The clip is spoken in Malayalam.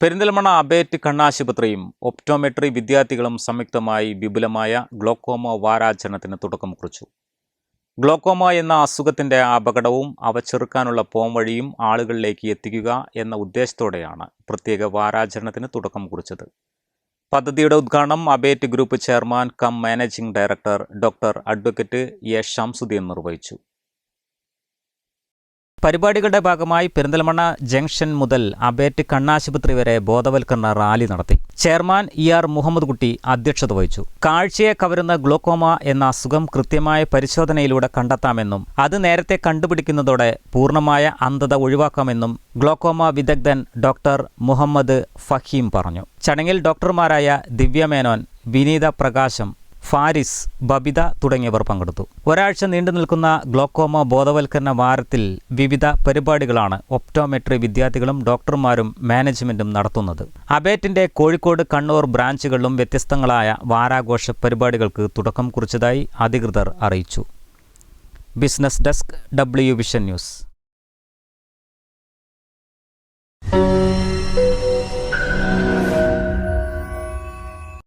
പെരിന്തൽമണ്ണ അബേറ്റ് കണ്ണാശുപത്രിയും ഒപ്റ്റോമെട്രി വിദ്യാർത്ഥികളും സംയുക്തമായി വിപുലമായ ഗ്ലോക്കോമ വാരാചരണത്തിന് തുടക്കം കുറിച്ചു. ഗ്ലോക്കോമ എന്ന അസുഖത്തിന്റെ അപകടവും അവ ചെറുക്കാനുള്ള പോംവഴിയും ആളുകളിലേക്ക് എത്തിക്കുക എന്ന ഉദ്ദേശത്തോടെയാണ് പ്രത്യേക വാരാചരണത്തിന് തുടക്കം കുറിച്ചത്. പദ്ധതിയുടെ ഉദ്ഘാടനം Abate group chairman cum managing director doctor advocate A. Shamsuddeen നിർവഹിച്ചു. പരിപാടികളുടെ ഭാഗമായി പെരിന്തൽമണ്ണ ജംഗ്ഷൻ മുതൽ അബേറ്റ് കണ്ണാശുപത്രി വരെ ബോധവൽക്കരണ റാലി നടത്തി. ചെയർമാൻ ഇ ആർ മുഹമ്മദ് കുട്ടി അധ്യക്ഷത വഹിച്ചു. കാഴ്ചയെ കവരുന്ന ഗ്ലോക്കോമ എന്ന അസുഖം കൃത്യമായ പരിശോധനയിലൂടെ കണ്ടെത്താമെന്നും അത് നേരത്തെ കണ്ടുപിടിക്കുന്നതോടെ പൂർണമായ അന്ധത ഒഴിവാക്കാമെന്നും ഗ്ലോക്കോമ വിദഗ്ധൻ ഡോക്ടർ മുഹമ്മദ് ഫഹീം പറഞ്ഞു. ചടങ്ങിൽ ഡോക്ടർമാരായ ദിവ്യമേനോൻ വിനീത പ്രകാശം ഫാരിസ് ബബിത തുടങ്ങിയവർ പങ്കെടുത്തു. ഒരാഴ്ച നീണ്ടു നിൽക്കുന്ന ഗ്ലോക്കോമ ബോധവൽക്കരണ വാരത്തിൽ വിവിധ പരിപാടികളാണ് ഒപ്റ്റോമെട്രി വിദ്യാർത്ഥികളും ഡോക്ടർമാരും മാനേജ്മെന്റും നടത്തുന്നത്. അബേറ്റിന്റെ കോഴിക്കോട് കണ്ണൂർ ബ്രാഞ്ചുകളിലും വ്യത്യസ്തങ്ങളായ വാരാഘോഷ പരിപാടികൾക്ക് തുടക്കം കുറിച്ചതായി അധികൃതർ അറിയിച്ചു. Business desk W vision news.